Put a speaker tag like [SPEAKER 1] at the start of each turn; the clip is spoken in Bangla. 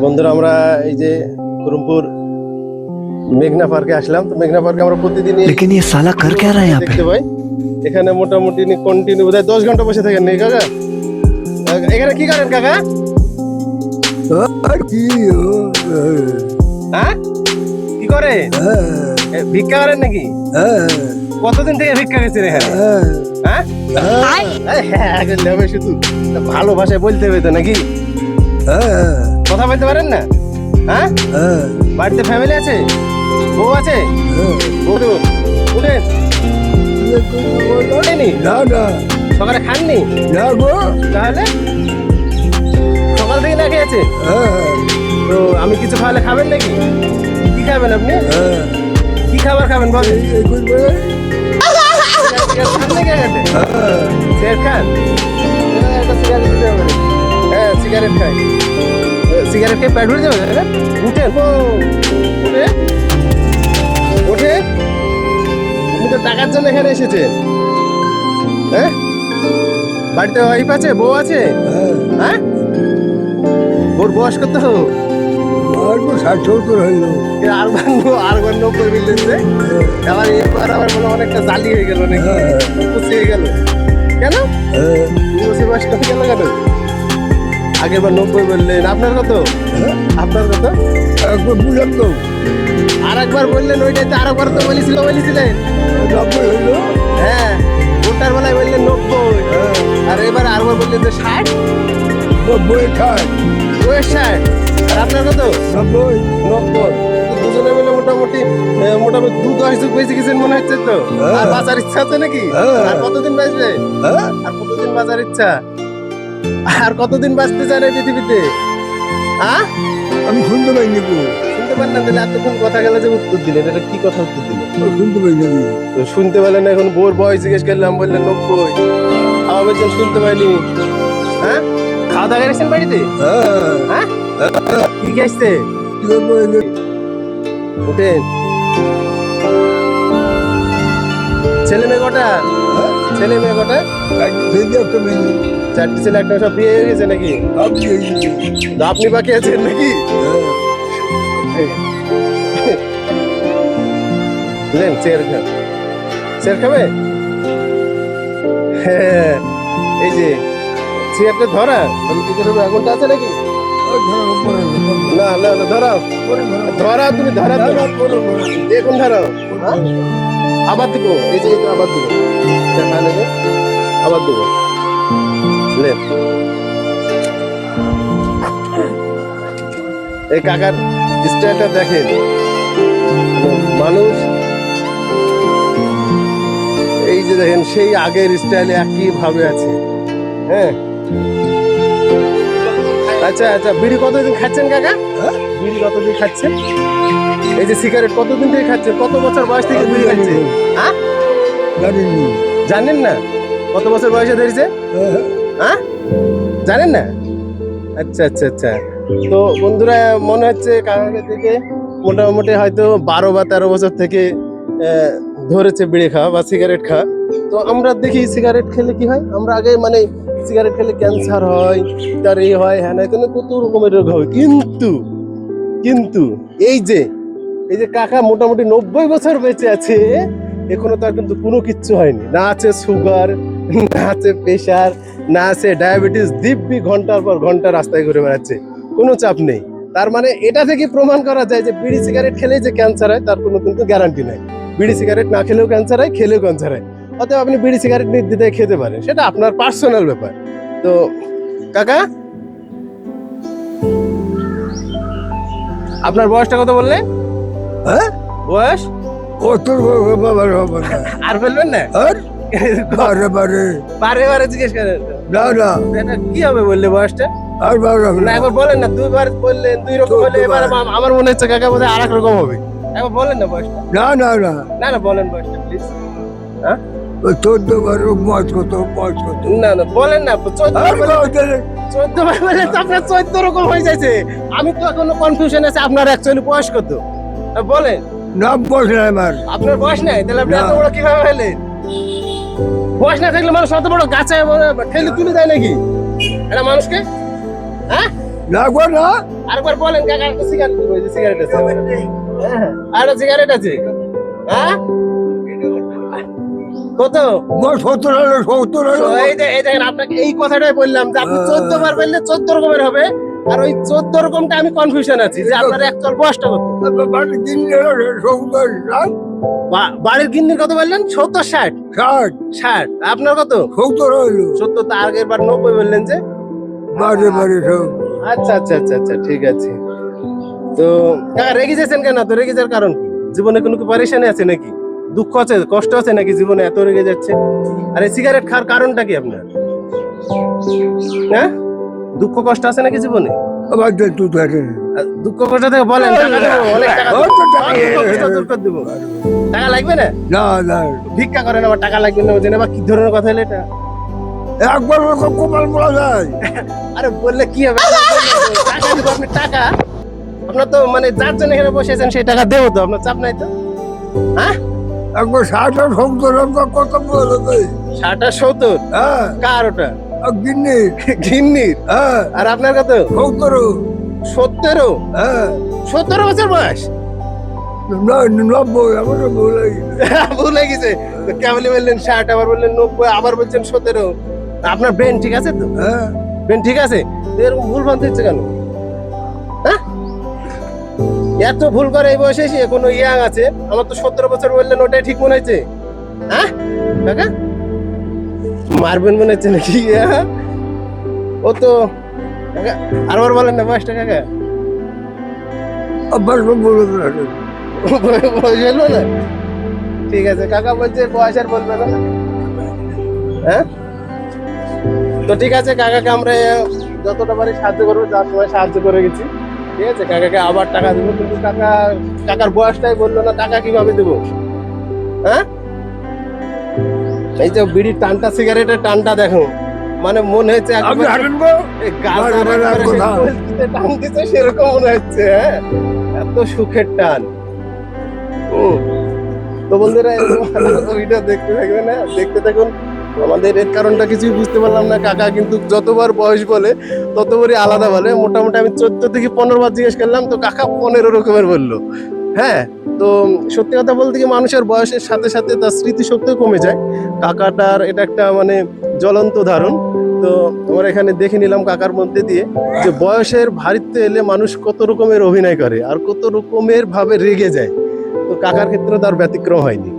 [SPEAKER 1] বন্ধুরা আমরা এই যে কুরুমপুর মেঘনা পার্কে আসলাম তো মেঘনা পার্কে আমরা প্রতিদিন
[SPEAKER 2] लेकिन ये साला कर क्या रहा है यहाँ पे
[SPEAKER 1] দেখতে পাই এখানে মোটামুটি কন্টিনিউ বোধহয় দশ ঘন্টা বসে থাকেন নেই কাকা এখানে কি করেন কাকা হ্যাঁ কি করে এ, ভিক্ষা করেন নাকি কতদিন থেকে ভিক্ষা গেছেন এখানে হ্যাঁ এই, হ্যাঁ আগে লেবে শুধু তা ভালো ভাষায় বলতে হবে তো নাকি কথা বলতে পারেন না? হ্যাঁ? বাড়িতে ফ্যামিলি আছে? বউ আছে? উঠেন। ওঠেনি? সকালে খাননি? তাহলে? সকাল থেকে না খেয়েছে? তো আমি কিছু খাওয়ালে খাবেন নাকি? কি খাবেন আপনি? কি খাবার খাবেন বলেন? সিগারেট খান? হ্যাঁ, সিগারেট হ্যাঁ খাই। সিগারেট খেয়ে পেট ভরে যাবে ও, উঠে উঠে। আপনি তো টাকার জন্য এখানে এসেছেন হ্যাঁ? বাড়িতে ওয়াইফ আছে বউ আছে? হ্যাঁ। ওর বয়স কত? আরবার নব্বই মিলেছে আবার আবার মনে অনেকটা জালি হয়ে গেল নাকি? খুশি হয়ে গেল। কেন? গেল কেন? আগের বার নব্বই বললেন। আপনার কত? আপনার কত? আর একবার বললেন ওইটাই তো আর একবার তো বলেছিল বলেছিলেন। হ্যাঁ ওটার বেলায় বললেন নব্বই। আর এবার আরবার বললেন যে ষাট। বয়স ষাট। আর আপনার কত? নব্বই তো দুজনে মিলে মোটামুটি মোটামুটি দু দশ যুগ বেঁচে গেছেন মনে হচ্ছে তো? আর বাঁচার ইচ্ছা আছে নাকি?
[SPEAKER 2] হ্যাঁ।
[SPEAKER 1] আর কতদিন বাঁচবে? আর কতদিন বাজার ইচ্ছা? আর কতদিন বাঁচতে চান এই পৃথিবীতে? হ্যাঁ
[SPEAKER 2] আমি শুনতে পাইনি গো
[SPEAKER 1] শুনতে পারেন না তাহলে এতক্ষণ কথা গেলে যে উত্তর দিলেন এটা কি কথা উত্তর দিলেন?
[SPEAKER 2] শুনতে পাইনি
[SPEAKER 1] তো শুনতে পেলেন এখন বোর বয়স জিজ্ঞেস করলাম বললেন নব্বই। খাওয়া বলছেন শুনতে পাইনি। হ্যাঁ? খাওয়া দাওয়া করেছেন বাড়িতে? হ্যাঁ। কি খাইছে? উঠেন। ছেলে মেয়ে কটা? ছেলে মেয়ে কটা? চারটি ছেলে একটা সব বিয়ে হয়ে গেছে নাকি? আপনি বাকি আছেন নাকি? বুঝলেন চেয়ার খান। চেয়ার খাবে? হ্যাঁ এই যে, চেয়ারটা ধরা আমি কি করব আগুনটা আছে নাকি? না না না, ধরাও। ধরা তুমি দেখুন ধরাও? আবার দিব, এই যে আবার দিব। আবার দিব। বুঝলেন এই কাকার স্টাইলটা দেখেন। মানুষ এই যে দেখেন সেই আগের স্টাইলে একই ভাবে আছে। হ্যাঁ? আচ্ছা আচ্ছা বিড়ি কতদিন খাচ্ছেন কাকা? বিড়ি কতদিন খাচ্ছেন? এই যে সিগারেট কতদিন থেকে খাচ্ছেন? কত বছর বয়স থেকে বিড়ি খাচ্ছেন? হ্যাঁ? জানেন না? কত বছর বয়সে ধরেছে? হ্যাঁ? জানেন না? আচ্ছা আচ্ছা আচ্ছা। তো বন্ধুরা, মনে হচ্ছে কাকাকে থেকে মোটামুটি হয়তো বারো বা তেরো বছর থেকে ধরেছে বিড়ি খাওয়া বা সিগারেট খাওয়া। তো আমরা দেখি সিগারেট খেলে কি হয়? আমরা আগে মানে সিগারেট খেলে ক্যান্সার হয়, তার এই হয় হ্যাঁ না এখানে কত রকমের রোগ হয়। কিন্তু কিন্তু এই যে এই যে কাকা মোটামুটি নব্বই বছর বেঁচে আছে, এখনও তার কিন্তু কোনো কিচ্ছু হয়নি। না আছে সুগার না আছে প্রেশার না আছে ডায়াবেটিস দিব্যি ঘণ্টার পর ঘণ্টা রাস্তায় ঘুরে বেড়াচ্ছে। কোনো চাপ নেই। তার মানে এটা থেকে প্রমাণ করা যায় যে বিড়ি সিগারেট খেলেই যে ক্যান্সার হয় তার কোনো কিন্তু গ্যারান্টি নাই। বিড়ি সিগারেট না খেলেও ক্যান্সার হয় খেলেও ক্যান্সার হয়। অতএব আপনি বিড়ি সিগারেট নির্দ্বিধায় খেতে পারেন। সেটা আপনার পার্সোনাল ব্যাপার। তো কাকা? আপনার বয়সটা কত বললে?
[SPEAKER 2] হ্যাঁ?
[SPEAKER 1] বয়স? কত আর বলবেন না? বারে বারে। জিজ্ঞেস করেন এটা কি হবে বললে বয়সটা? না। একবার বলেন না দুইবার বললেন দুই রকম হলে এবার আমার মনে হচ্ছে কাকা বোধহয় আর এক রকম হবে। একবার বলেন না বয়সটা।
[SPEAKER 2] না না না।
[SPEAKER 1] না না বলেন বয়সটা প্লিজ
[SPEAKER 2] চোদ্দ বারো কত কত
[SPEAKER 1] না না বলেন না চোদ্দ চোদ্দ বার বলে তো আপনার চোদ্দ রকম হয়ে যাচ্ছে। আমি তো এখনও কনফিউশন আছে আপনার অ্যাকচুয়ালি বয়স কত? বলেন।
[SPEAKER 2] না বয়স নাই আমার।
[SPEAKER 1] আপনার বয়স নাই তাহলে আপনি
[SPEAKER 2] না।
[SPEAKER 1] এত বড় কীভাবে হলেন? বয়স না থাকলে মানুষ অত বড় গাছে ঠেলে তুলে দেয় নাকি? এটা মানুষকে? হ্যাঁ?
[SPEAKER 2] লাগবে না।
[SPEAKER 1] আরেকবার বলেন কাকা একটা সিগারেট দিব এই সিগারেট আছে। হ্যাঁ আর সিগারেট আছে? হ্যাঁ? কত?
[SPEAKER 2] সত্তর সত্তর
[SPEAKER 1] এই দেখেন আপনাকে এই কথাটাই বললাম যে আপনি চোদ্দ বার বললে চোদ্দ রকমের হবে। আর ওই চোদ্দ রকমটা আমি কনফিউশন আছি যে আপনার একচল বয়সটা কত? বাড়ির গিন্নির কত বললেন? সত্তর ষাট।
[SPEAKER 2] ষাট।
[SPEAKER 1] ষাট। আপনার কত?
[SPEAKER 2] সত্তর হইল
[SPEAKER 1] সত্তর তো আগের বার নব্বই বললেন যে?
[SPEAKER 2] বাড়ি বাড়ি
[SPEAKER 1] আচ্ছা আচ্ছা আচ্ছা আচ্ছা ঠিক আছে। তো কাকা রেগে যাচ্ছেন কেন? তো রেগে যাওয়ার কারণ কি? জীবনে কোনো কি পারেশানি আছে নাকি? দুঃখ আছে কষ্ট আছে নাকি জীবনে এত রেগে যাচ্ছে? আর এই সিগারেট খাওয়ার কারণটা কি আপনার? হ্যাঁ? দুঃখ কষ্ট আছে নাকি জীবনে?
[SPEAKER 2] থাকে
[SPEAKER 1] দুঃখ কষ্ট থেকে বলেন টাকা অনেক টাকা দেবো।
[SPEAKER 2] টাকা-
[SPEAKER 1] লাগবে না?
[SPEAKER 2] না না।
[SPEAKER 1] ভিক্ষা করেন আবার টাকা লাগবে না বুঝেন আবার কি ধরনের কথা হলো এটা?
[SPEAKER 2] একবার ওরকম কপাল পড়া যায়।
[SPEAKER 1] আরে বললে কি হবে? টাকা দিব আপনি টাকা? আপনার তো মানে যার জন্য এখানে বসেছেন সেই টাকা দেবো তো আপনার চাপ নাই তো? হ্যাঁ?
[SPEAKER 2] একবার ষাট আর সত্তর কত বলে দেয়
[SPEAKER 1] ষাট আর সত্তর?
[SPEAKER 2] হ্যাঁ।
[SPEAKER 1] কার ওটা?
[SPEAKER 2] আর গিন্নি।
[SPEAKER 1] ঘিন্নির
[SPEAKER 2] হ্যাঁ।
[SPEAKER 1] আর আপনার কত?
[SPEAKER 2] সত্তর
[SPEAKER 1] সত্তরও?
[SPEAKER 2] হ্যাঁ।
[SPEAKER 1] সত্তর বছর বয়স?
[SPEAKER 2] নব্বই আমার বলে
[SPEAKER 1] ভুলে গেছে। তো বললেন ষাট আবার বললেন নব্বই আবার বলছেন সতেরো? আপনার ব্রেন ঠিক আছে তো?
[SPEAKER 2] হ্যাঁ।
[SPEAKER 1] ব্রেন ঠিক আছে? এরকম ভুল ভাবতে হচ্ছে কেন? হ্যাঁ? এত ভুল করে এই বয়সে কোনো ইয়াং আছে? আমার তো সতেরো বছর বললেন ওটাই ঠিক মনে হয়েছে হ্যাঁ? কাকা? মারবেন মনে হচ্ছে নাকি? হ্যাঁ? ও তো কাকা আরবার বলেন না বয়সটা কাকা? ঠিক আছে কাকা বলছে বয়স আর বলবে না। হ্যাঁ? তো ঠিক আছে কাকাকে আমরা যতটা পারি সাহায্য করব যার সময় সাহায্য করে গেছি। ঠিক আছে কাকাকে আবার টাকা দেবো কিন্তু কাকা কাকার বয়সটাই বলল না টাকা কীভাবে দেবো? হ্যাঁ? এই যে বিড়ির টানটা সিগারেটের টানটা দেখো। মানে মনে হচ্ছে টান দিছে সেরকম মনে হচ্ছে হ্যাঁ? এত সুখের টান। তো বন্ধুরা ভিডিও দেখতে থাকবে না দেখতে থাকুন। আমাদের এর কারণটা কিছুই বুঝতে পারলাম না কাকা কিন্তু যতবার বয়স বলে ততবারই আলাদা বলে। মোটামুটি আমি চোদ্দ থেকে পনেরো বার জিজ্ঞেস করলাম তো কাকা পনেরো রকমের বলল। হ্যাঁ তো সত্যি কথা বলতে কি মানুষের বয়সের সাথে সাথে তার স্মৃতিশক্তিও কমে যায়। কাকাটার এটা একটা মানে জ্বলন্ত ধারণ তো আমরা এখানে দেখে নিলাম কাকার মধ্যে দিয়ে যে বয়সের ভারিত্ব এলে মানুষ কত রকমের অভিনয় করে আর কত রকমের ভাবে রেগে যায়। তো কাকার ক্ষেত্রে তার ব্যতিক্রম হয়নি।